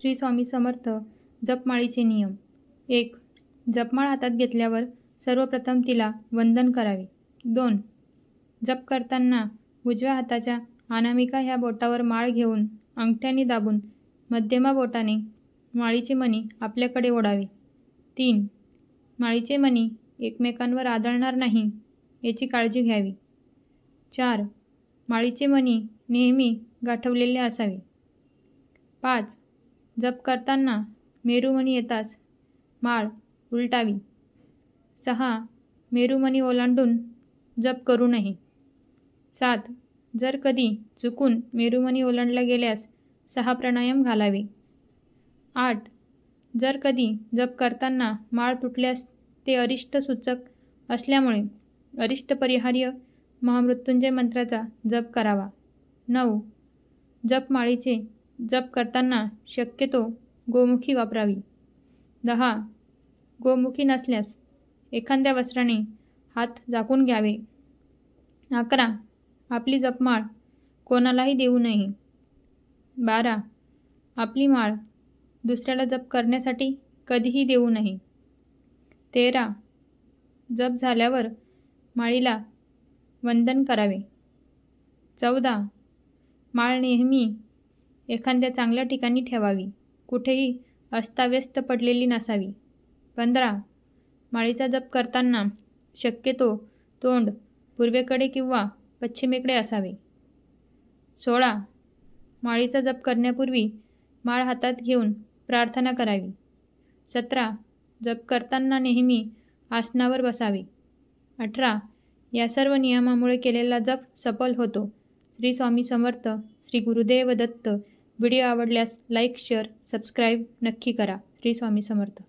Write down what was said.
श्री स्वामी समर्थ जपमाळीचे नियम. एक जपमाळ हातात घेतल्यावर सर्वप्रथम तिला वंदन करावे. दोन जप करताना उजव्या हाताच्या अनामिका ह्या बोटावर माळ घेऊन अंगठ्याने दाबून मध्यमा बोटाने माळीचे मणी आपल्याकडे ओढावे. तीन माळीचे मणी एकमेकांवर आदळणार नाही याची काळजी घ्यावी. चार माळीचे मणी नेहमी गाठवलेले असावे. पाच जप करताना मेरुमणी येताच माळ उलटावी. सहा मेरुमणी ओलांडून जप करू नये सात जर कधी चुकून मेरुमणी ओलांडला गेल्यास सहा प्राणायाम घालावे. आठ जर कधी जप करताना माळ तुटल्यास ते अरिष्ट सूचक असल्यामुळे अरिष्ट परिहार्य महामृत्युंजय मंत्राचा जप करावा. नऊ जप माळीचे जप करताना शक्यतो गोमुखी वापरावी. दहा. गोमुखी नसल्यास एखाद्या वस्त्राने हात झाकून घ्यावे. अकरा. आपली जपमाळ कोणालाही देऊ नये. बारा. आपली माळ दुसऱ्याला जप करण्यासाठी कधीही देऊ नये. तेरा. जप झाल्यावर माळीला वंदन करावे. चौदा. माळ नेहमी एखाद्या चांगल्या ठिकाणी ठेवावी. कुठेही अस्ताव्यस्त पडलेली नसावी. पंधरा. माळीचा जप करताना शक्यतो तोंड पूर्वेकडे किंवा पश्चिमेकडे असावे. सोळा. माळीचा जप करण्यापूर्वी माळ हातात घेऊन प्रार्थना करावी. सतरा. जप करताना नेहमी आसनावर बसावे. अठरा. या सर्व नियमामुळे केलेला जप सफल होतो. श्री स्वामी समर्थ श्री गुरुदेव दत्त व्हिडिओ आवडल्यास लाईक शेअर सबस्क्राईब नक्की करा. श्री स्वामी समर्थ.